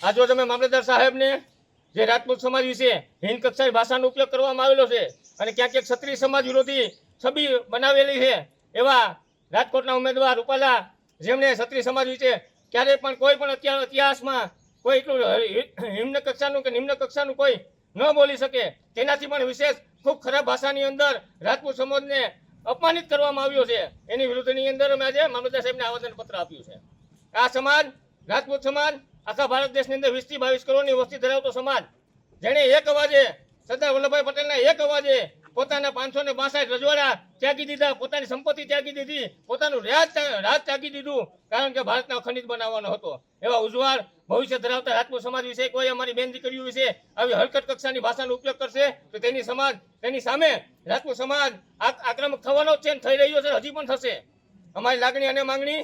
આ જો તમે મામલતદાર સાહેબને જે રાજપૂત સમાજ વિશે હિન્દ કક્ષાએ ભાષાનો ઉપયોગ કરવામાં આવેલો છે અને ક્યાંક ક્યાંક ક્ષત્રિય સમાજ વિરોધી છબી બનાવેલી છે. એવા રાજકોટના ઉમેદવાર રૂપાલા જેમણે ક્ષત્રિય સમાજ વિશે ક્યારેય પણ કોઈ પણ અત્યાર ઇતિહાસમાં કોઈ એટલું નિમ્ન કક્ષાનું કે નિમ્ન કક્ષાનું કોઈ ન બોલી શકે. તેનાથી પણ વિશેષ ખૂબ ખરાબ ભાષાની અંદર રાજપૂત સમાજને અપમાનિત કરવામાં આવ્યો છે. એની વિરુદ્ધની અંદર અમે આજે મામલતદાર સાહેબને આવેદનપત્ર આપ્યું છે. આ સમાજ, રાજપૂત સમાજ, આખા ભારત દેશની અંદર વીસથી બાવીસ કરોડની વસ્તી ધરાવતો સમાજ, જેણે એક અવાજે સરદાર વલ્લભભાઈ પટેલના એક અવાજે પોતાના પાંચસો ને બાસઠ રજવાડા ત્યાગી દીધા, પોતાની સંપત્તિ ત્યાગી દીધી, પોતાનું રાજ રાજ ત્યાગી દીધું, કારણ કે ભારતને અખંડિત બનાવવાનો હતો. એવા ઉજ્જવળ ભવિષ્ય ધરાવતા રાજપૂત સમાજ વિશે કોઈ અમારી બેન દીકરીઓ વિશે આવી હરકત કક્ષાની ભાષાનો ઉપયોગ કરશે, તો તેની સમાજ, તેની સામે રાજપૂત સમાજ આક્રમક થવાનો છે થઈ રહ્યો છે હજી પણ થશે. અમારી લાગણી અને માંગણી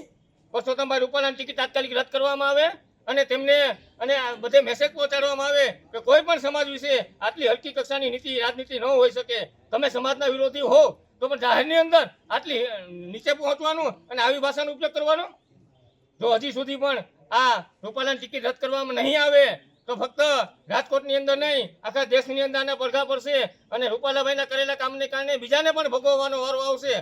પરસોત્તમભાઈ રૂપાલાની ટિકિટ તાત્કાલિક રદ કરવામાં આવે. અને તેમને અને બધે મેસેજ પહોંચાડવામાં આવે કે કોઈ પણ સમાજ વિશે આટલી હલકી કક્ષાની નીતિ, રાજનીતિ ન હોઈ શકે. તમે સમાજના વિરોધી હો, તો પણ જાહેરની અંદર આટલી નીચે પહોંચવાનું અને આવી ભાષાનો ઉપયોગ કરવાનો? જો હજી સુધી પણ આ રૂપાલાની ટિકિટ રદ કરવામાં નહીં આવે, તો ફક્ત રાજકોટની અંદર નહીં, આખા દેશની અંદર આના પડઘા પડશે અને રૂપાલાભાઈના કરેલા કામને કારણે બીજાને પણ ભોગવવાનો વારો આવશે.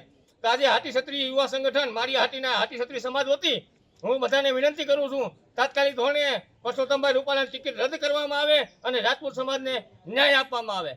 આજે હાટી ક્ષત્રિય યુવા સંગઠન, મારી હાટીના હાટી ક્ષત્રિય સમાજ વતી હું બધાને વિનંતી કરું છું, તાત્કાલિક ધોરણે પરસોત્તમભાઈ રૂપાલાની ટિકિટ રદ કરવામાં આવે અને રાજપૂત સમાજને ન્યાય આપવામાં આવે.